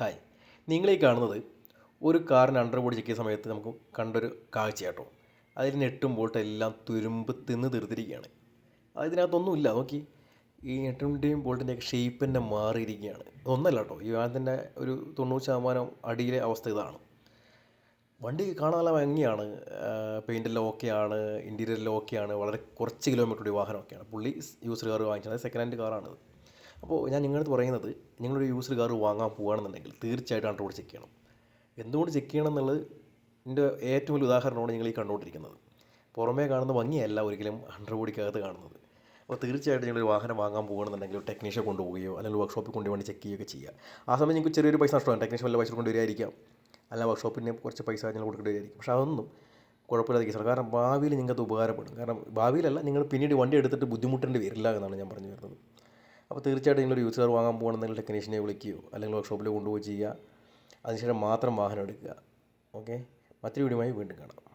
Hi നിങ്ങളീ കാണുന്നത് ഒരു കാറിന് അണ്ടർ ബോഡി ചെക്ക് ചെയ്യുന്ന സമയത്ത് നമുക്ക് കണ്ടൊരു കാഴ്ച കേട്ടോ അതിൽ നെട്ടും ബോൾട്ടും എല്ലാം തുരുമ്പ് തിന്ന് തീർത്തിരിക്കുകയാണ്. അതിനകത്തൊന്നുമില്ല. നോക്കി. ഈ നെട്ടിന്റെയും ബോൾട്ടിന്റെയൊക്കെ ഷേപ്പ് തന്നെ മാറിയിരിക്കുകയാണ്. ഒന്നല്ല കേട്ടോ ഈ വാഹനത്തിന്റെ ഒരു തൊണ്ണൂറ് ശതമാനം അടിയിലെ അവസ്ഥ ഇതാണ്. വണ്ടി കാണാൻ നല്ല ഭംഗിയാണ്. പെയിന്റെല്ലാം ഓക്കെയാണ് ഇന്റീരിയറെല്ലാം ഓക്കെയാണ് വളരെ കുറച്ച് കിലോമീറ്റർ വാഹനമൊക്കെയാണ്. പുള്ളി യൂസ്ഡ് കാർ വാങ്ങിച്ചത്. സെക്കൻഡ് ഹാൻഡ് കാറാണിത്. അപ്പോൾ ഞാൻ നിങ്ങളടുത്ത് പറയുന്നത് നിങ്ങളൊരു യൂസ്ഡ് കാർ വാങ്ങാൻ പോകുകയാണെന്നുണ്ടെങ്കിൽ തീർച്ചയായിട്ടും അണ്ടർ ചെക്ക് ചെയ്യണം. എന്തുകൊണ്ട് ചെക്ക് ചെയ്യണം എന്നുള്ളത് എന്റെ ഏറ്റവും വലിയ ഉദാഹരണമാണ് നിങ്ങൾ ഈ കണ്ടുകൊണ്ടിരിക്കുന്നത്. പുറമേ കാണുന്ന ഭംഗിയല്ല ഒരിക്കലും അണ്ടർ ബോഡിക്കകത്ത് കാണുന്നത്. അപ്പോൾ തീർച്ചയായിട്ടും നിങ്ങളൊരു വാഹനം വാങ്ങാൻ പോകുകയാണെന്നുണ്ടെങ്കിൽ ടെക്നീഷ്യൻ കൊണ്ടുപോവുകയോ അല്ലെങ്കിൽ വർക്ക്ഷോപ്പിൽ കൊണ്ടുപോയി ചെക്ക് ചെയ്യുകയൊക്കെ ചെയ്യുക ആ സമയം നിങ്ങൾക്ക് ചെറിയൊരു പൈസ നഷ്ടമാണ് ടെക്നീഷ്യൻ വല്ല പൈസ കൊണ്ടുവരികയായിരിക്കാം അല്ല വർക്ക്ഷോപ്പിന് കുറച്ച് പൈസ നിങ്ങൾ കൊടുക്കേണ്ടി വരികയായിരിക്കും. പക്ഷേ അതൊന്നും കുഴപ്പമില്ലാതെ കേസാണ് കാരണം ഭാവിയിൽ നിങ്ങൾക്ക് ഉപകാരപ്പെടും. കാരണം ഭാവിയിലല്ല നിങ്ങൾ പിന്നീട് വണ്ടി എടുത്തിട്ട് ബുദ്ധിമുട്ടേണ്ടി വരില്ല എന്നാണ് ഞാൻ പറഞ്ഞു വരുന്നത്. അപ്പോൾ തീർച്ചയായിട്ടും നിങ്ങളൊരു യൂസ് കാർ വാങ്ങാൻ പോകുകയാണെന്നുണ്ടെങ്കിൽ ടെക്നീഷ്യനെ വിളിക്കുകയോ അല്ലെങ്കിൽ വർക്ക്ഷോപ്പിൽ കൊണ്ടുപോയി ചെയ്യുക. അതിനുശേഷം മാത്രം വാഹനം എടുക്കുക. ഓക്കെ മറ്റൊരു വീഡിയോയുമായി വീണ്ടും കാണാം.